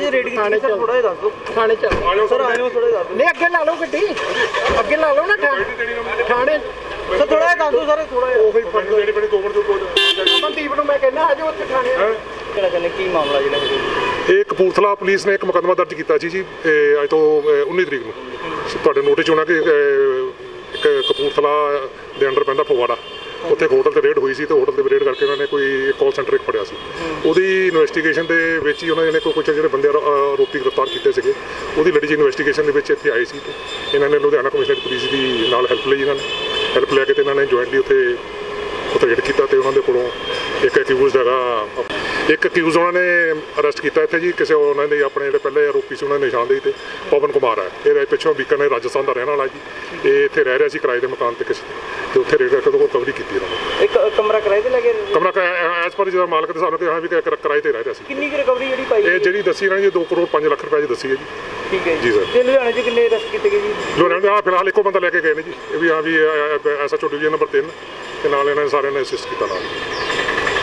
ਜੀ ਰੇਡ ਥਾਣੇ ਚੱਲ। ਥੋੜਾ ਜਿਹਾ ਦੱਸ ਦਿਓ। ਥਾਣੇ ਚੱਲ ਸਰ ਆਇਓ ਥੋੜਾ ਜਿਹਾ ਦੱਸ ਦਿਓ। ਨਹੀਂ ਅੱਗੇ ਲਾ ਲਓ ਗੱਡੀ। ਅੱਗੇ ਲਾ ਲਓ ਨਾ ਥਾਣੇ। ਥਾਣੇ। ਸਰ ਥੋੜਾ ਜਿਹਾ ਦੱਸ ਦਿਓ ਸਰ ਥੋੜਾ ਜਿਹਾ। ਉਹੀ ਫੜ ਲਓ ਜਿਹੜੀ ਬਣੀ ਦੋ ਮਿੰਟ ਤੋਂ ਮਨਦੀਪ ਨੂੰ ਮੈਂ ਕਹਿੰਦਾ ਆਜੋ ਉੱਥੇ ਥਾਣੇ। ਕਿਹੜਾ ਕਹਿੰਦੇ ਕੀ ਮਾਮਲਾ ਜਿਹੜਾ ਹੈ ਇਹ ਕਪੂਰਥਲਾ ਪੁਲਿਸ ਨੇ ਇੱਕ ਮੁਕੱਦਮਾ ਦਰਜ ਕੀਤਾ ਸੀ ਜੀ ਇਹ ਅੱਜ ਤੋਂ ਅਹ, 19 ਤਰੀਕ ਨੂੰ। ਤੁਹਾਡੇ ਨੋਟਿਸ 'ਚ ਹੋਣਾ ਕਿ ਇੱਕ ਕਪੂਰਥਲਾ ਦੇ ਅੰਡਰ ਪੈਂਦਾ ਫਗਵਾੜਾ। ਉੱਥੇ ਇੱਕ ਹੋਟਲ ਤੇ ਰੇਡ ਹੋਈ ਸੀ ਤੇ ਹੋਟਲ ਤੇ ਰੇਡ ਕਰਕੇ ਉਹਨਾਂ ਨੇ ਕੋਈ ਕਾਲ ਸੈਂਟਰ ਇੱਕ ਫੜਿਆ ਸੀ। ਉਹਦੀ ਇਨਵੈਸਟੀਗੇਸ਼ਨ ਦੇ ਵਿੱਚ ਹੀ ਉਹਨਾਂ ਨੇ ਕੋਈ ਕੁਝ ਜਿਹੜੇ ਬੰਦੇ ਆਰੋਪੀ ਗ੍ਰਿਫਤਾਰ ਕੀਤੇ ਸੀਗੇ। ਉਹਦੀ ਲੜੀ ਜੀ ਇਨਵੈਸਟੀਗੇਸ਼ਨ ਦੇ ਵਿੱਚ ਇੱਥੇ ਆਏ ਸੀ ਤੇ ਇਹਨਾਂ ਨੇ ਲੁਧਿਆਣਾ ਕਮਿਸ਼ਨਰ ਪੁਲਿਸ ਦੀ ਨਾਲ ਹੈਲਪ ਲਈ ਇਹਨਾਂ ਨੇ। ਹੈਲਪ ਲੈ ਕੇ ਤੇ ਇਹਨਾਂ ਨੇ ਜੁਆਇੰਟਲੀ ਉੱਥੇ ਉੱਥੇ ਰੇਡ ਕੀਤਾ ਤੇ ਉਹਨਾਂ ਦੇ ਕੋਲੋਂ ਇੱਕ ਅਕਿਊਜ਼ ਹੈਗਾ, ਇੱਕ ਅਕਿਊਜ਼ ਉਹਨਾਂ ਨੇ ਅਰੈਸਟ ਕੀਤਾ ਇੱਥੇ ਜੀ। ਕਿਸੇ ਉਹਨਾਂ ਦੇ ਆਪਣੇ ਜਿਹੜੇ ਪਹਿਲੇ ਆਰੋਪੀ ਸੀ ਉਹਨਾਂ ਦੇ ਨਿਸ਼ਾਨਦੇਹੀ ਤੇ ਪਵਨ ਕੁਮਾਰ ਹੈ ਇਹ ਪਿੱਛੋਂ ਬੀਕਾਨੇਰ ਰਾਜਸਥਾਨ ਦਾ ਰਹਿਣ ਵਾਲਾ ਜੀ। ਇਹ ਇੱਥੇ ਰਹਿ ਰਿਹਾ ਸੀ ਕਿਰਾਏ ਦੇ ਮਕਾਨ ਤੇ ਕਿਸੇ ਤੇ। ਤੇ ਉੱਥੇ ਰੇਡ ਕਰਕੇ ਕੋਲ ਕਵਰੀ ਕੀਤੀ ਇਹਨਾਂ ਨੇ? ਇੱਕ ਕਮਰਾ ਕਿਰਾਏ ਤੇ ਲੈ ਕੇ ਕਮਰਾ ਐਸ ਪਰ ਜਿਹਦਾ ਮਾਲਕ ਦੇ ਸਾਨੂੰ ਕਿ ਹਾਂ ਵੀ ਕਿ ਕਿਰਾਏ ਤੇ ਰਹਿ ਰਿਹਾ ਸੀ। ਕਿੰਨੀ ਕੁ ਰਿਕਵਰੀ ਜਿਹੜੀ ਪਾਈ ਇਹ ਜਿਹੜੀ ਦੱਸੀ ਇਹਨਾਂ ਨੇ 2 ਕਰੋੜ 5 ਲੱਖ ਰੁਪਏ ਦੀ ਦੱਸੀ ਹੈ ਜੀ। ਠੀਕ ਹੈ ਜੀ। ਸਰ। ਤੇ ਲੁਧਿਆਣੇ 'ਚ ਕਿੰਨੇ ਅਰੈਸਟ ਕੀਤੇ ਗਏ ਜੀ? ਲੋਰਾਂ ਦੇ ਆ ਫਿਲਹਾਲ ਇੱਕੋ ਬੰਦਾ ਲੈ ਕੇ ਗਏ ਨੇ ਜੀ। ਇਹ ਵੀ ਹਾਂ ਵੀ ਐਸਐਚਓ ਡਿਵੀਜ਼ਨ ਨੰਬਰ 3 ਤੇ ਨਾਲ ਇਹਨਾਂ ਨੇ ਸਾਰਿਆਂ ਨੇ ਅਸਿਸਟ ਕੀਤਾ ਨਾਲ।